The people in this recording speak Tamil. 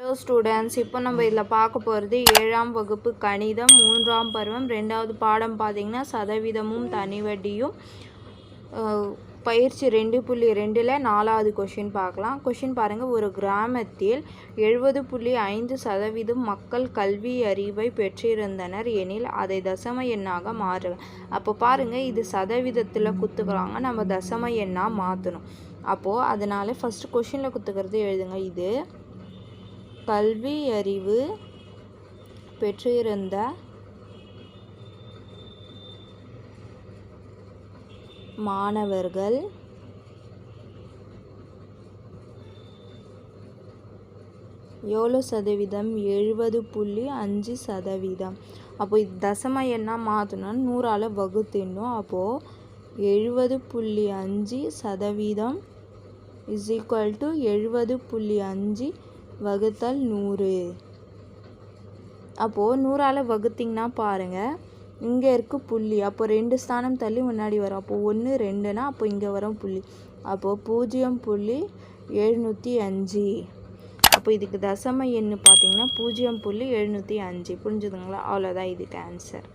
ஹலோ ஸ்டூடெண்ட்ஸ் இப்போ நம்ம இதில் பார்க்க போகிறது ஏழாம் வகுப்பு கணிதம் மூன்றாம் பருவம் ரெண்டாவது பாடம் பார்த்தீங்கன்னா சதவீதமும் தனிவட்டியும் அஹ், பயிற்சி ரெண்டு புள்ளி ரெண்டில் நாலாவது கொஷின் பார்க்கலாம். கொஷின் பாருங்கள் ஒரு கிராமத்தில் எழுபது புள்ளி ஐந்து சதவீதம் மக்கள் கல்வி அறிவை பெற்றிருந்தனர் எனில் அதை தசம எண்ணாக மாற்று அப்போ பாருங்கள் இது சதவீதத்தில் குத்துக்கிறாங்க நம்ம தசம எண்ணாக மாற்றணும். அப்போது அதனால் ஃபஸ்ட்டு கொஷினில் குத்துக்கிறது எழுதுங்க. இது கல்வி அறிவு பெற்றிருந்த மாணவர்கள் எவ்வளோ சதவீதம் எழுபது புள்ளி அஞ்சு சதவீதம். அப்போ இது தசம எண்ணா மாற்றணும்னா நூறால் வகுத்திடணும் அப்போது எழுபது புள்ளி அஞ்சு சதவீதம் இஸ் ஈக்குவல் டு எழுபது புள்ளி அஞ்சு வகுத்தல் நூறு. அப்போது நூறால் வகுத்திங்கன்னா பாருங்கள் இங்கே இருக்குது புள்ளி. அப்போ ரெண்டு ஸ்தானம் தள்ளி முன்னாடி வரும். அப்போது ஒன்று ரெண்டுனா அப்போ இங்கே வரும் புள்ளி. அப்போது பூஜ்ஜியம் புள்ளி எழுநூற்றி அஞ்சு. அப்போ இதுக்கு தசம எண்ணு பார்த்தீங்கன்னா பூஜ்ஜியம் புள்ளி எழுநூற்றி அஞ்சு. புரிஞ்சுதுங்களா? அவ்வளோதான் இதுக்கு ஆன்சர்